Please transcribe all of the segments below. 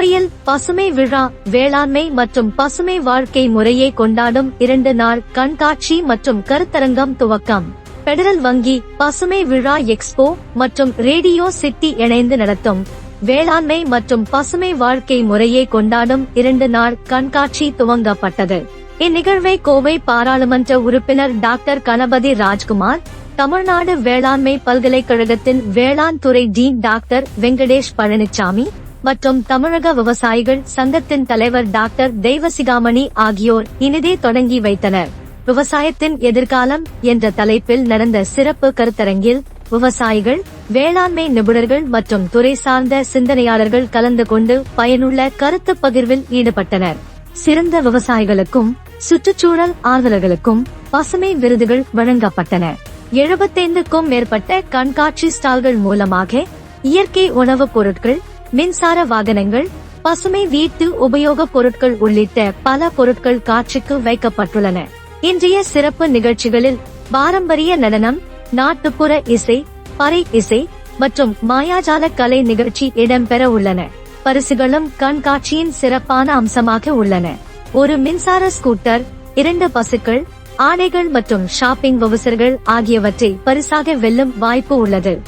கோவையில் பசுமை விழா வேளாண்மை மற்றும் பசுமை வாழ்க்கை முறையை கொண்டாடும் இரண்டு நாள் கண்காட்சி மற்றும் கருத்தரங்கம் துவக்கம். பெடரல் வங்கி பசுமை விழா எக்ஸ்போ மற்றும் ரேடியோ சிட்டி இணைந்து நடத்தும். வேளாண்மை மற்றும் பசுமை வாழ்க்கை முறையை கொண்டாடும் இரண்டு நாள் கண்காட்சி துவங்கப்பட்டது. இந்நிகழ்வை கோவை பாராளுமன்ற உறுப்பினர் டாக்டர் கணபதி ராஜ்குமார் தமிழ்நாடு வேளாண்மை பல்கலைக்கழகத்தின் வேளாண் துறை டீன் டாக்டர் வெங்கடேஷ் பழனிசாமி மற்றும் தமிழக விவசாயிகள் சங்கத்தின் தலைவர் டாக்டர் தெய்வசிகாமணி ஆகியோர் இனிதே தொடங்கி வைத்தனர். விவசாயத்தின் எதிர்காலம் என்ற தலைப்பில் நடந்த சிறப்பு கருத்தரங்கில் விவசாயிகள் வேளாண்மை நிபுணர்கள் மற்றும் துறை சார்ந்த சிந்தனையாளர்கள் கலந்து கொண்டு பயனுள்ள கருத்து பகிர்வில் ஈடுபட்டனர். சிறந்த விவசாயிகளுக்கும் சுற்றுச்சூழல் ஆர்வலர்களுக்கும் பசுமை விருதுகள் வழங்கப்பட்டன. எழுபத்தைந்துக்கும் மேற்பட்ட கண்காட்சி ஸ்டால்கள் மூலமாக இயற்கை உணவுப் பொருட்கள் மின்சார வாகனங்கள் பசுமை வீட்டு உபயோகப் பொருட்கள் உள்ளிட்ட பல பொருட்கள் காட்சிக்கு வைக்கப்பட்டுள்ளன. இன்றைய சிறப்பு நிகழ்ச்சிகளில் பாரம்பரிய நடனம் நாட்டுப்புற இசை பறை இசை மற்றும் மாயாஜால கலை நிகழ்ச்சி இடம்பெற உள்ளன. பரிசுகளும் கண்காட்சியின் சிறப்பான அம்சமாக உள்ளன. ஒரு மின்சார ஸ்கூட்டர் இரண்டு பசுக்கள் ஆடைகள் மற்றும் ஷாப்பிங் வவுசர்கள் ஆகியவற்றை பரிசாக வெல்லும் வாய்ப்பு உள்ளது.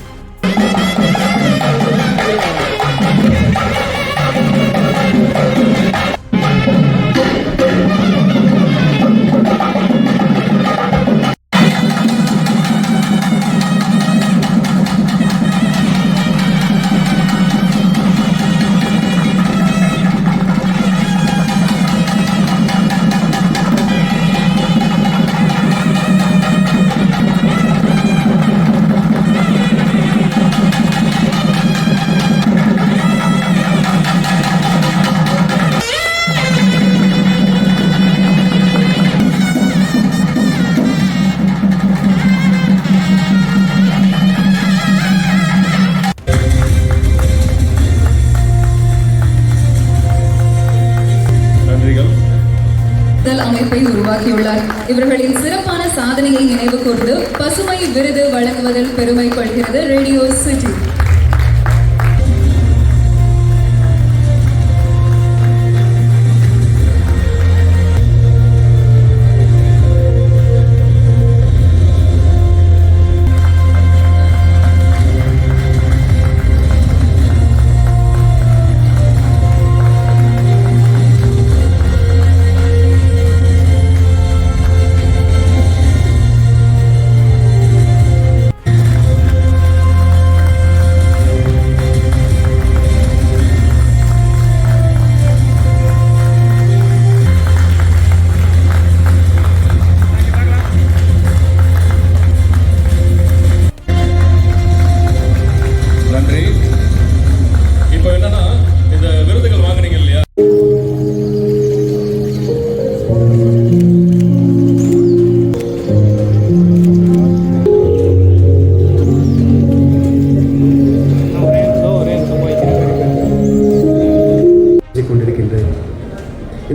அமைப்பை உருவாக்கியுள்ளார். இவர்களின் சிறப்பான சாதனையை நினைவு கூர்ந்து பசுமை விருது வழங்குவதில் பெருமை கொள்கிறது ரேடியோ சிட்டி.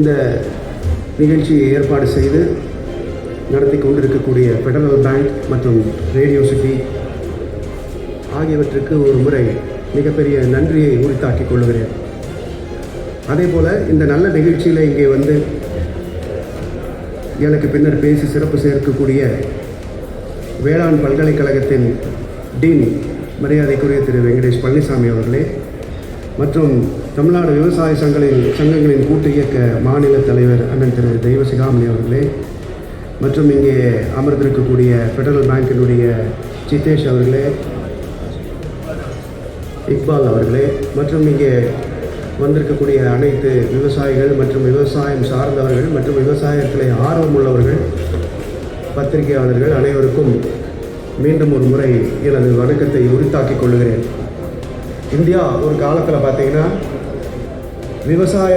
இந்த நிகழ்ச்சியை ஏற்பாடு செய்து நடத்தி கொண்டிருக்கக்கூடிய ஃபெடரல் பேங்க் மற்றும் ரேடியோ சிட்டி ஆகியவற்றுக்கு ஒரு முறை மிகப்பெரிய நன்றியை உரித்தாக்கிக் கொள்கிறேன். அதே போல் இந்த நல்ல நிகழ்ச்சியில் இங்கே வந்து எனக்கு பின்னர் பேசி சிறப்பு சேர்க்கக்கூடிய வேளாண் பல்கலைக்கழகத்தின் டீன் மரியாதைக்குரிய திரு வெங்கடேஷ் பழனிசாமி அவர்களே மற்றும் தமிழ்நாடு விவசாய சங்கங்களின் சங்கங்களின் கூட்டு இயக்க மாநில தலைவர் அண்ணன் திரு தெய்வசிகாமணி அவர்களே மற்றும் இங்கே அமர்ந்திருக்கக்கூடிய ஃபெடரல் பேங்கினுடைய சித்தேஷ் அவர்களே இக்பால் அவர்களே மற்றும் இங்கே வந்திருக்கக்கூடிய அனைத்து விவசாயிகள் மற்றும் விவசாயம் சார்ந்தவர்கள் மற்றும் விவசாயத்தில் ஆர்வமுள்ளவர்கள் பத்திரிகையாளர்கள் அனைவருக்கும் மீண்டும் ஒரு முறை எனது வணக்கத்தை உரித்தாக்கிக் கொள்கிறேன். இந்தியா ஒரு காலத்தில் பார்த்தீங்கன்னா விவசாய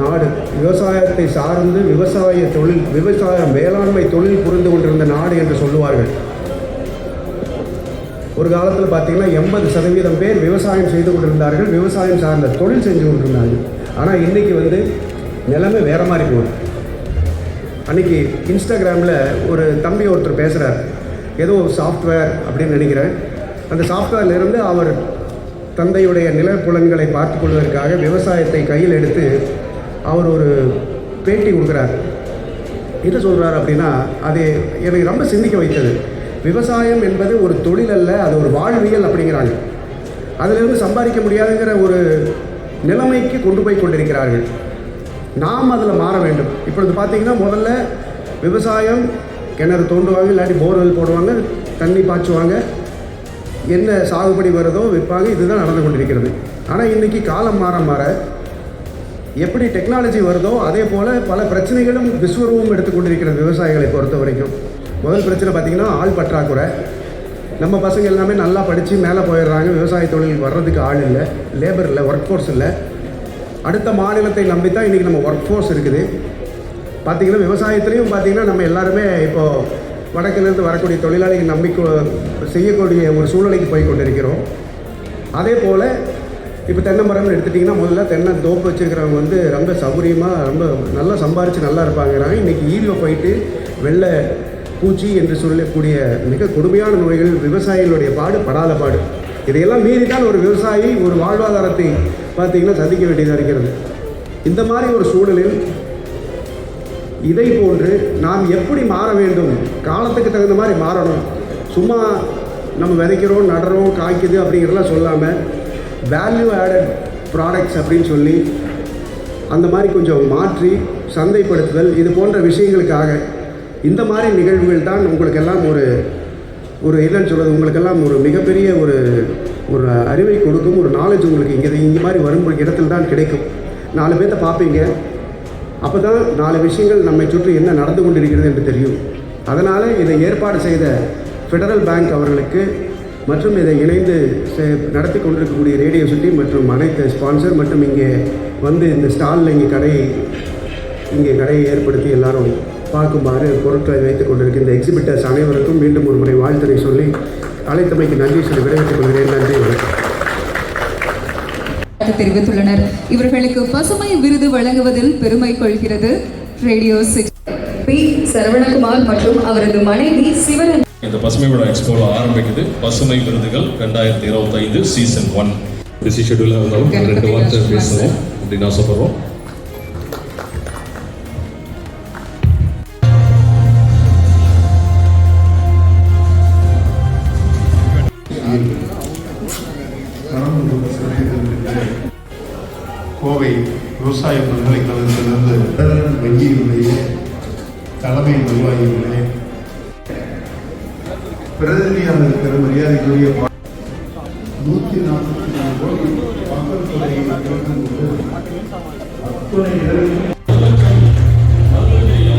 நாடு விவசாயத்தை சார்ந்து விவசாய தொழில் விவசாய மேலாண்மை தொழில் புரிந்து கொண்டிருந்த நாடு என்று சொல்லுவார்கள். ஒரு காலத்தில் பார்த்தீங்கன்னா எண்பது சதவீதம் பேர் விவசாயம் செய்து கொண்டிருந்தார்கள் விவசாயம் சார்ந்த தொழில் செஞ்சு கொண்டிருந்தார்கள். ஆனால் இன்னைக்கு வந்து நிலைமை வேற மாதிரி போகுது. அன்றைக்கி இன்ஸ்டாகிராமில் ஒரு தம்பி ஒருத்தர் பேசுகிறார் ஏதோ சாஃப்ட்வேர் அப்படின்னு நினைக்கிறேன். அந்த சாஃப்ட்வேர்ல இருந்து அவர் தந்தையுடைய நிலப்புலன்களை பார்த்துக் கொள்வதற்காக விவசாயத்தை கையில் எடுத்து அவர் ஒரு பேட்டி கொடுக்குறார். என்ன சொல்கிறார் அப்படின்னா அது எனக்கு ரொம்ப சிந்திக்க வைத்தது. விவசாயம் என்பது ஒரு தொழில் அல்ல அது ஒரு வாழ்வியல் அப்படிங்கிறாங்க. அதிலிருந்து சம்பாதிக்க முடியாதுங்கிற ஒரு நிலைமைக்கு கொண்டு போய் கொண்டிருக்கிறார்கள். நாம் அதில் மாற வேண்டும். இப்பொழுது பார்த்தீங்கன்னா முதல்ல விவசாயம் கிணறு தோண்டுவாங்க இல்லாட்டி போர்வெல் போடுவாங்க தண்ணி பாய்ச்சுவாங்க. என்ன சாகுபடி வருதோ விற்பாங்க இதுதான் நடந்து கொண்டிருக்கிறது. ஆனால் இன்றைக்கி காலம் மாற மாற எப்படி டெக்னாலஜி வருதோ அதே போல் பல பிரச்சனைகளும் விஸ்வரூபம் எடுத்துக்கொண்டிருக்கிறது விவசாயிகளை பொறுத்த வரைக்கும். முதல் பிரச்சனை பார்த்திங்கன்னா ஆள் பற்றாக்குறை. நம்ம பசங்க எல்லாமே நல்லா படித்து மேலே போயிடுறாங்க. விவசாய தொழில் வர்றதுக்கு ஆள் இல்லை லேபர் இல்லை ஒர்க் ஃபோர்ஸ் இல்லை. அடுத்த மாநிலத்தை நம்பி தான் இன்றைக்கி நம்ம ஒர்க் ஃபோர்ஸ் இருக்குது. பார்த்திங்கன்னா விவசாயத்துலேயும் பார்த்திங்கன்னா நம்ம எல்லாருமே இப்போது வடக்கிலிருந்து வரக்கூடிய தொழிலாளிகள் நம்பிக்கை செய்யக்கூடிய ஒரு சூழ்நிலைக்கு போய் கொண்டிருக்கிறோம். அதே போல் இப்போ தென்னை மரம்னு எடுத்துட்டிங்கன்னா முதல்ல தென்னை தோப்பு வச்சுருக்கிறவங்க வந்து ரொம்ப சௌகரியமாக ரொம்ப நல்லா சம்பாரித்து நல்லா இருப்பாங்கிறாங்க. இன்றைக்கி ஈரில் போயிட்டு வெள்ளை பூச்சி என்று சொல்லக்கூடிய மிக கொடுமையான நோய்கள் விவசாயிகளுடைய பாடு படாத பாடு. இதையெல்லாம் மீறி தான் ஒரு விவசாயி ஒரு வாழ்வாதாரத்தை பார்த்திங்கன்னா சந்திக்க வேண்டியதாக இருக்கிறது. இந்த மாதிரி ஒரு சூழலில் இதை போன்று நாம் எப்படி மாற வேண்டும்? காலத்துக்கு தகுந்த மாதிரி மாறணும். சும்மா நம்ம விதைக்கிறோம் நடுறோம் காய்க்குது அப்படிங்கிறதெல்லாம் சொல்லாமல் வேல்யூ ஆடட் ப்ராடக்ட்ஸ் அப்படின்னு சொல்லி அந்த மாதிரி கொஞ்சம் மாற்றி சந்தைப்படுத்துதல் இது போன்ற விஷயங்களுக்காக இந்த மாதிரி நிகழ்வுகள் தான் உங்களுக்கெல்லாம் ஒரு ஒரு என்னன்னு சொல்கிறது உங்களுக்கெல்லாம் ஒரு மிகப்பெரிய ஒரு ஒரு அறிவை கொடுக்கும் ஒரு நாலேஜ் உங்களுக்கு இங்கே இங்கே மாதிரி வரும் இடத்துல தான் கிடைக்கும். நாலு பேர்த்த பார்ப்பீங்க. அப்போ தான் நாலு விஷயங்கள் நம்மை சுற்றி என்ன நடந்து கொண்டிருக்கிறது என்று தெரியும். அதனால் இதை ஏற்பாடு செய்த ஃபெடரல் பேங்க் அவர்களுக்கு மற்றும் இதை இணைந்து நடத்தி கொண்டிருக்கக்கூடிய ரேடியோ சிட்டி மற்றும் அனைத்து ஸ்பான்சர் மற்றும் இங்கே வந்து இந்த ஸ்டாலில் இங்கே கடையை இங்கே கடையை ஏற்படுத்தி எல்லாரும் பார்க்குமாறு பொருட்களை வைத்துக் கொண்டிருக்க இந்த எக்ஸிபிட்டர்ஸ் அனைவருக்கும் மீண்டும் ஒரு முறை வாழ்த்துறை சொல்லி அழைத்தமைக்கு நன்றி சொல்லி விடைபெற்றுக் கொள்கிறேன். நன்றி வணக்கம். தெரிவித்துள்ளனர். இவர்களுக்கு பசுமை விருது வழங்குவதில் பெருமை கொள்கிறது. Radio city B. சரவணகுமார் மற்றும் அவரது மனைவி சிவரன். இந்த பசுமை விழா எக்ஸ்போல ஆரம்பிக்குது. பசுமை விருதுகள் ரெண்டாயிரத்தி இருபத்தைந்து சீசன் ஒன் பிஸி ஷெடியூலாக இருந்தாலும் ரெண்டு வார்த்தை பேசணும் அப்படின்னு ஆசைப்படுறோம். கோவை விவசாய பல்கலைக்கழகத்திலிருந்து வங்கியினுடைய தலைமை நிர்வாகிகளே பிரதிநிதியாளர் இருக்கிற மரியாதைக்குரிய பா- நூற்றி நாற்பத்தி நாலு கோடி மக்கள் தொகையை திறந்து அத்துணை இடங்களிலும் ஐயா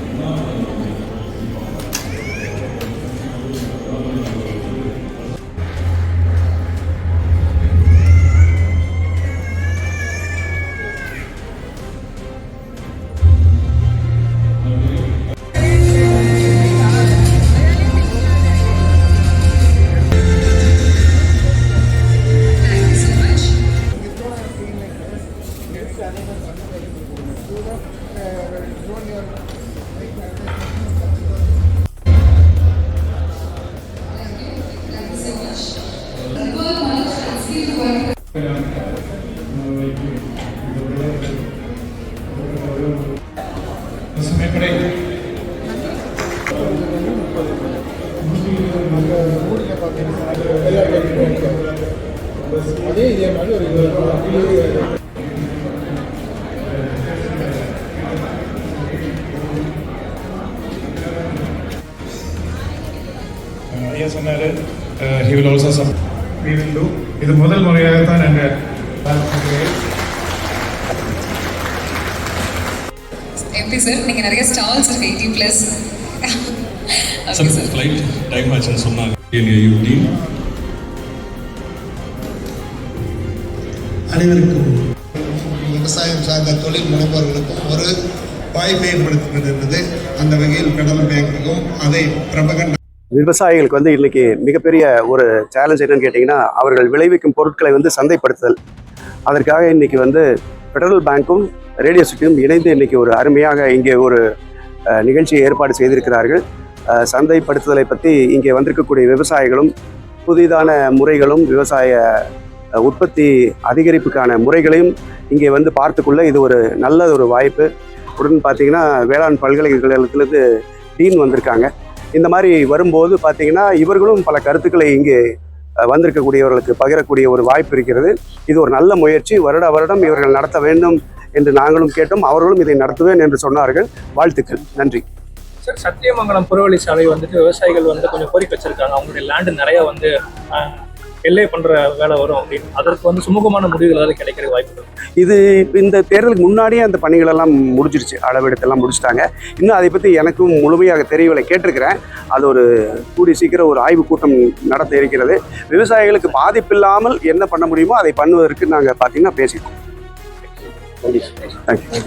சொன்னாரு. He will also sub we will do இது முதல் முறையாக தான் நாங்கள் எம்பி சார் நீங்க நிறைய ஸ்டால்ஸ் இருக்கு eighty plus sir flight time ஆச்சுன்னு சொன்னாங்க. டீம் அனைவருக்கும் விவசாயம் சார்ந்த தொழில் முனைவோர்களுக்கும் ஒரு வாய்ப்பை ஏற்படுத்துகிறது என்பது அந்த வகையில் பெடரல் பேங்குக்கும் அதை பிரபகண்ட் விவசாயிகளுக்கு வந்து இன்னைக்கு மிகப்பெரிய ஒரு சேலஞ்ச் என்னன்னு கேட்டிங்கன்னா அவர்கள் விளைவிக்கும் பொருட்களை வந்து சந்தைப்படுத்துதல். அதற்காக இன்னைக்கு வந்து ஃபெடரல் பேங்க்கும் ரேடியோ சிட்டியும் இணைந்து இன்னைக்கு ஒரு அருமையாக இங்கே ஒரு நிகழ்ச்சியை ஏற்பாடு செய்திருக்கிறார்கள். சந்தைப்படுத்துதலை பற்றி இங்கே வந்திருக்கக்கூடிய விவசாயிகளும் புதிதான முறைகளும் விவசாய உற்பத்தி அதிகரிப்புக்கான முறைகளையும் இங்கே வந்து பார்த்துக்குள்ள இது ஒரு நல்ல ஒரு வாய்ப்பு. உடன் பார்த்தீங்கன்னா வேளாண் பல்கலைக்கழகத்திலிருந்து டீன் வந்திருக்காங்க. இந்த மாதிரி வரும்போது பார்த்தீங்கன்னா இவர்களும் பல கருத்துக்களை இங்கே வந்திருக்கக்கூடியவர்களுக்கு பகிரக்கூடிய ஒரு வாய்ப்பு இருக்கிறது. இது ஒரு நல்ல முயற்சி. வருட வருடம் இவர்கள் நடத்த வேண்டும் என்று நாங்களும் கேட்டோம். அவர்களும் இதை நடத்துவேன் என்று சொன்னார்கள். வாழ்த்துக்கள். நன்றி. சார் சத்தியமங்கலம் புறவழி சாலை வந்துட்டு விவசாயிகள் வந்து கொஞ்சம் கோரிக்கை வச்சிருக்காங்க. அவங்களுடைய லேண்டு நிறைய வந்து எல்லை பண்ற வேலை வரும் அப்படின்னு. அதற்கு வந்து சுமூகமான முடிவுகள் ஏதாவது கிடைக்கிற வாய்ப்பு இது இந்த தேர்தலுக்கு முன்னாடியே அந்த பணிகளெல்லாம் முடிஞ்சிருச்சு. அளவெடுத்தெல்லாம் முடிச்சிட்டாங்க. இன்னும் அதை பற்றி எனக்கும் முழுமையாக தெரியவில்லை. கேட்டிருக்கிறேன். அது ஒரு கூடி சீக்கிரம் ஒரு ஆய்வு கூட்டம் நடத்த இருக்கிறது. விவசாயிகளுக்கு பாதிப்பில்லாமல் என்ன பண்ண முடியுமோ அதை பண்ணுவதற்கு நாங்கள் பார்த்தீங்கன்னா பேசியிருக்கோம். தேங்க்யூ